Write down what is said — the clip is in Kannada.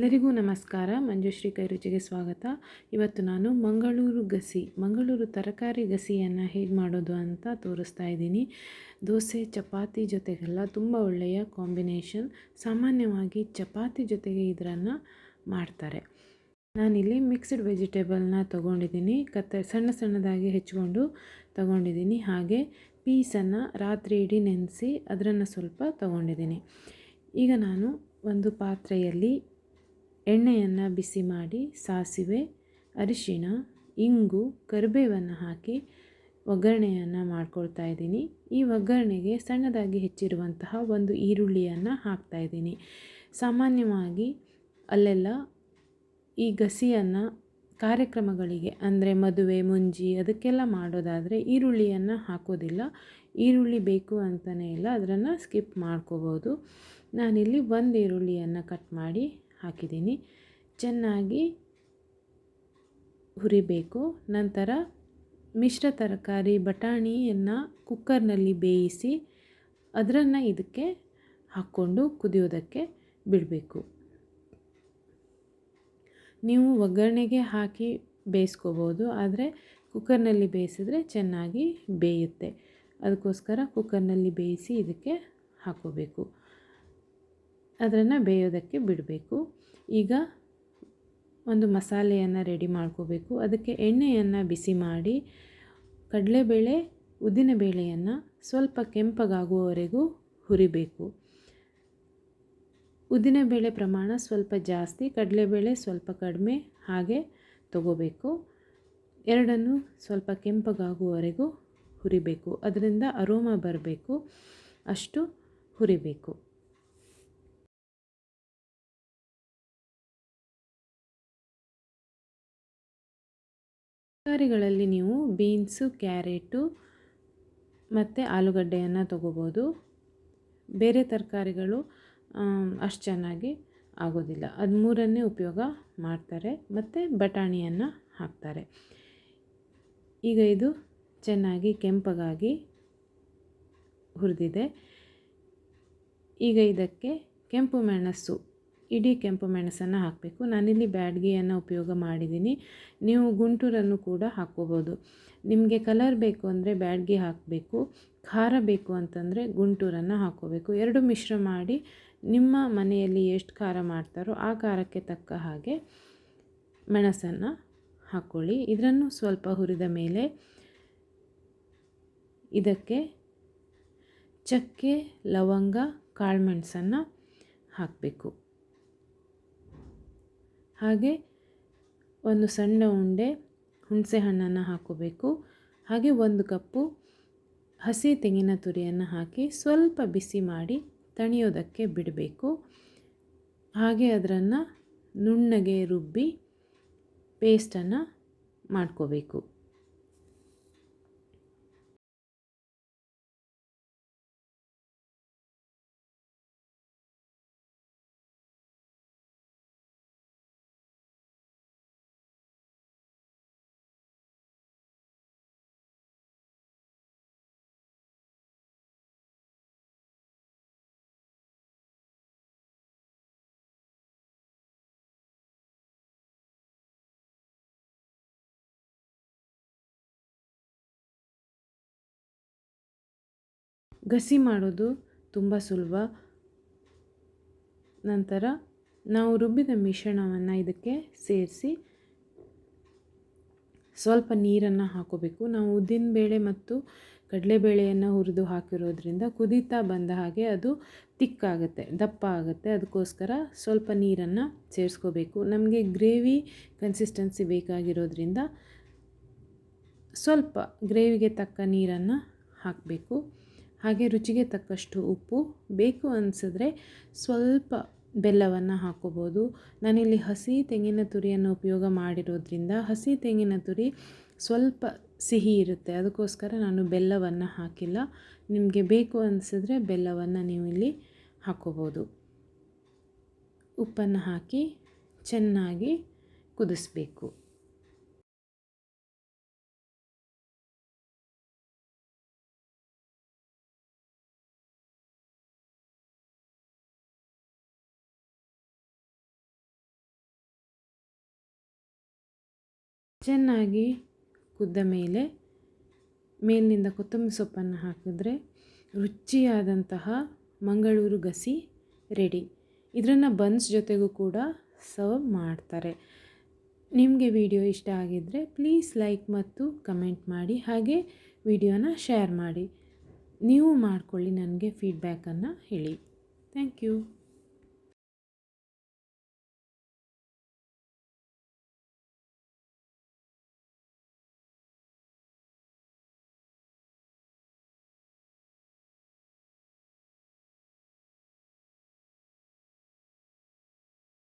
ಎಲ್ಲರಿಗೂ ನಮಸ್ಕಾರ. ಮಂಜುಶ್ರೀ ಕೈರುಚಿಗೆ ಸ್ವಾಗತ. ಇವತ್ತು ನಾನು ಮಂಗಳೂರು ಗಸಿ, ಮಂಗಳೂರು ತರಕಾರಿ ಗಸಿಯನ್ನು ಹೇಗೆ ಮಾಡೋದು ಅಂತ ತೋರಿಸ್ತಾ ಇದ್ದೀನಿ. ದೋಸೆ, ಚಪಾತಿ ಜೊತೆಗೆಲ್ಲ ತುಂಬ ಒಳ್ಳೆಯ ಕಾಂಬಿನೇಷನ್. ಸಾಮಾನ್ಯವಾಗಿ ಚಪಾತಿ ಜೊತೆಗೆ ಇದರನ್ನು ಮಾಡ್ತಾರೆ. ನಾನಿಲ್ಲಿ ಮಿಕ್ಸ್ಡ್ ವೆಜಿಟೇಬಲ್ನ ತೊಗೊಂಡಿದ್ದೀನಿ. ಕತ್ತ, ಸಣ್ಣ ಸಣ್ಣದಾಗಿ ಹೆಚ್ಕೊಂಡು ತೊಗೊಂಡಿದ್ದೀನಿ. ಹಾಗೆ ಪೀಸನ್ನು ರಾತ್ರಿ ಇಡೀ ನೆನೆಸಿ ಅದರನ್ನು ಸ್ವಲ್ಪ ತೊಗೊಂಡಿದ್ದೀನಿ. ಈಗ ನಾನು ಒಂದು ಪಾತ್ರೆಯಲ್ಲಿ ಎಣ್ಣೆಯನ್ನು ಬಿಸಿ ಮಾಡಿ ಸಾಸಿವೆ, ಅರಿಶಿಣ, ಇಂಗು, ಕರಿಬೇವನ್ನು ಹಾಕಿ ಒಗ್ಗರಣೆಯನ್ನು ಮಾಡ್ಕೊಳ್ತಾ ಇದ್ದೀನಿ. ಈ ಒಗ್ಗರಣೆಗೆ ಸಣ್ಣದಾಗಿ ಹೆಚ್ಚಿರುವಂತಹ ಒಂದು ಈರುಳ್ಳಿಯನ್ನು ಹಾಕ್ತಾ ಇದ್ದೀನಿ. ಸಾಮಾನ್ಯವಾಗಿ ಅಲ್ಲೆಲ್ಲ ಈ ಗಸಿಯನ್ನು ಕಾರ್ಯಕ್ರಮಗಳಿಗೆ, ಅಂದರೆ ಮದುವೆ, ಮುಂಜಿ ಅದಕ್ಕೆಲ್ಲ ಮಾಡೋದಾದರೆ ಈರುಳ್ಳಿಯನ್ನು ಹಾಕೋದಿಲ್ಲ. ಈರುಳ್ಳಿ ಬೇಕು ಅಂತಲೇ ಇಲ್ಲ ಅದನ್ನು ಸ್ಕಿಪ್ ಮಾಡ್ಕೋಬೋದು. ನಾನಿಲ್ಲಿ ಒಂದು ಈರುಳ್ಳಿಯನ್ನು ಕಟ್ ಮಾಡಿ ಹಾಕಿದ್ದೀನಿ. ಚೆನ್ನಾಗಿ ಹುರಿಬೇಕು. ನಂತರ ಮಿಶ್ರ ತರಕಾರಿ, ಬಟಾಣಿಯನ್ನು ಕುಕ್ಕರ್ನಲ್ಲಿ ಬೇಯಿಸಿ ಅದನ್ನು ಇದಕ್ಕೆ ಹಾಕ್ಕೊಂಡು ಕುದಿಯೋದಕ್ಕೆ ಬಿಡಬೇಕು. ನೀವು ಒಗ್ಗರಣೆಗೆ ಹಾಕಿ ಬೇಯಿಸ್ಕೋಬೋದು, ಆದರೆ ಕುಕ್ಕರ್ನಲ್ಲಿ ಬೇಯಿಸಿದ್ರೆ ಚೆನ್ನಾಗಿ ಬೇಯುತ್ತೆ. ಅದಕ್ಕೋಸ್ಕರ ಕುಕ್ಕರ್ನಲ್ಲಿ ಬೇಯಿಸಿ ಇದಕ್ಕೆ ಹಾಕೋಬೇಕು ಅದನ್ನು ಬೇಯೋದಕ್ಕೆ ಬಿಡಬೇಕು. ಈಗ ಒಂದು ಮಸಾಲೆಯನ್ನು ರೆಡಿ ಮಾಡ್ಕೋಬೇಕು. ಅದಕ್ಕೆ ಎಣ್ಣೆಯನ್ನು ಬಿಸಿ ಮಾಡಿ, ಕಡಲೆಬೇಳೆ, ಉದ್ದಿನಬೇಳೆಯನ್ನು ಸ್ವಲ್ಪ ಕೆಂಪಗಾಗುವವರೆಗೂ ಹುರಿಬೇಕು. ಉದ್ದಿನಬೇಳೆ ಪ್ರಮಾಣ ಸ್ವಲ್ಪ ಜಾಸ್ತಿ, ಕಡಲೆಬೇಳೆ ಸ್ವಲ್ಪ ಕಡಿಮೆ ಹಾಗೆ ತಗೋಬೇಕು. ಎರಡನ್ನು ಸ್ವಲ್ಪ ಕೆಂಪಗಾಗುವವರೆಗೂ ಹುರಿಬೇಕು. ಅದರಿಂದ ಅರೋಮ ಬರಬೇಕು. ಅಷ್ಟು ಹುರಿಬೇಕು. ತರಕಾರಿಗಳಲ್ಲಿ ನೀವು ಬೀನ್ಸು, ಕ್ಯಾರೆಟು ಮತ್ತು ಆಲೂಗಡ್ಡೆಯನ್ನು ತಗೋಬೋದು. ಬೇರೆ ತರಕಾರಿಗಳು ಅಷ್ಟು ಚೆನ್ನಾಗಿ ಆಗೋದಿಲ್ಲ. ಅದು ಮೂರನ್ನೇ ಉಪಯೋಗ ಮಾಡ್ತಾರೆ. ಮತ್ತು ಬಟಾಣಿಯನ್ನು ಹಾಕ್ತಾರೆ. ಈಗ ಇದು ಚೆನ್ನಾಗಿ ಕೆಂಪಗಾಗಿ ಹುರಿದಿದೆ. ಈಗ ಇದಕ್ಕೆ ಕೆಂಪು ಮೆಣಸು ಇಡೀ ಕೆಂಪು ಮೆಣಸನ್ನು ಹಾಕಬೇಕು. ನಾನಿಲ್ಲಿ ಬ್ಯಾಡ್ಗೆಯನ್ನು ಉಪಯೋಗ ಮಾಡಿದ್ದೀನಿ. ನೀವು ಗುಂಟೂರನ್ನು ಕೂಡ ಹಾಕ್ಕೋಬೋದು. ನಿಮಗೆ ಕಲರ್ ಬೇಕು ಅಂದರೆ ಬ್ಯಾಡ್ಗಿ ಹಾಕಬೇಕು. ಖಾರ ಬೇಕು ಅಂತಂದರೆ ಗುಂಟೂರನ್ನು ಹಾಕ್ಕೋಬೇಕು. ಎರಡು ಮಿಶ್ರ ಮಾಡಿ ನಿಮ್ಮ ಮನೆಯಲ್ಲಿ ಎಷ್ಟು ಖಾರ ಮಾಡ್ತಾರೋ ಆ ಖಾರಕ್ಕೆ ತಕ್ಕ ಹಾಗೆ ಮೆಣಸನ್ನು ಹಾಕ್ಕೊಳ್ಳಿ. ಇದನ್ನು ಸ್ವಲ್ಪ ಹುರಿದ ಮೇಲೆ ಇದಕ್ಕೆ ಚಕ್ಕೆ, ಲವಂಗ ಕಾಳುಮೆಣಸನ್ನು ಹಾಕಬೇಕು. ಹಾಗೆ ಒಂದು ಸಣ್ಣ ಉಂಡೆ, ಹುಣಸೆ ಹಣ್ಣನ್ನು ಹಾಕೋಬೇಕು. ಹಾಗೆ ಒಂದು ಕಪ್ಪು ಹಸಿ ತೆಂಗಿನ ತುರಿಯನ್ನು ಹಾಕಿ ಸ್ವಲ್ಪ ಬಿಸಿ ಮಾಡಿ ತಣಿಯೋದಕ್ಕೆ ಬಿಡಬೇಕು. ಹಾಗೆ ಅದರನ್ನು ನುಣ್ಣಗೆ ರುಬ್ಬಿ ಪೇಸ್ಟನ್ನು ಮಾಡ್ಕೋಬೇಕು. ಗಸಿ ಮಾಡೋದು ತುಂಬ ಸುಲಭ. ನಂತರ ನಾವು ರುಬ್ಬಿದ ಮಿಶ್ರಣವನ್ನು ಇದಕ್ಕೆ ಸೇರಿಸಿ ಸ್ವಲ್ಪ ನೀರನ್ನು ಹಾಕೋಬೇಕು. ನಾವು ಉದ್ದಿನಬೇಳೆ ಮತ್ತು ಕಡಲೆಬೇಳೆಯನ್ನು ಹುರಿದು ಹಾಕಿರೋದ್ರಿಂದ ಕುದೀತಾ ಬಂದ ಹಾಗೆ ಅದು ತಿಕ್ಕಾಗುತ್ತೆ ದಪ್ಪ ಆಗುತ್ತೆ. ಅದಕ್ಕೋಸ್ಕರ ಸ್ವಲ್ಪ ನೀರನ್ನು ಸೇರಿಸ್ಕೋಬೇಕು. ನಮಗೆ ಗ್ರೇವಿ ಕನ್ಸಿಸ್ಟೆನ್ಸಿ ಬೇಕಾಗಿರೋದ್ರಿಂದ ಸ್ವಲ್ಪ ಗ್ರೇವಿಗೆ ತಕ್ಕ ನೀರನ್ನು ಹಾಕಬೇಕು. ಹಾಗೆ ರುಚಿಗೆ ತಕ್ಕಷ್ಟು ಉಪ್ಪು ಬೇಕು ಅನಿಸಿದ್ರೆ ಸ್ವಲ್ಪ ಬೆಲ್ಲವನ್ನು ಹಾಕೋಬೋದು ನಾನಿಲ್ಲಿ ಹಸಿ ತೆಂಗಿನ ತುರಿಯನ್ನು ಉಪಯೋಗ ಮಾಡಿರೋದ್ರಿಂದ ಹಸಿ ತೆಂಗಿನ ತುರಿ ಸ್ವಲ್ಪ ಸಿಹಿ ಇರುತ್ತೆ. ಅದಕ್ಕೋಸ್ಕರ ನಾನು ಬೆಲ್ಲವನ್ನು ಹಾಕಿಲ್ಲ. ನಿಮಗೆ ಬೇಕು ಅನಿಸಿದ್ರೆ ಬೆಲ್ಲವನ್ನು ನೀವು ಇಲ್ಲಿ ಹಾಕೋಬೋದು ಉಪ್ಪನ್ನು ಹಾಕಿ ಚೆನ್ನಾಗಿ ಕುದಿಸ್ಬೇಕು. ಚೆನ್ನಾಗಿ ಕುದ್ದ ಮೇಲೆ ಮೇಲಿನಿಂದ ಕೊತ್ತಂಬರಿ ಸೊಪ್ಪನ್ನು ಹಾಕಿದ್ರೆ ರುಚಿಯಾದಂತಹ ಮಂಗಳೂರು ಗಸಿ ರೆಡಿ. ಇದನ್ನು ಬನ್ಸ್ ಜೊತೆಗೂ ಕೂಡ ಸರ್ವ್ ಮಾಡ್ತಾರೆ. ನಿಮಗೆ ವಿಡಿಯೋ ಇಷ್ಟ ಆಗಿದ್ದರೆ ಪ್ಲೀಸ್ ಲೈಕ್ ಮತ್ತು ಕಮೆಂಟ್ ಮಾಡಿ, ಹಾಗೆ ವಿಡಿಯೋನ ಶೇರ್ ಮಾಡಿ. ನೀವು ಮಾಡಿಕೊಳ್ಳಿ, ನನಗೆ ಫೀಡ್ಬ್ಯಾಕನ್ನು ಹೇಳಿ. Thank you.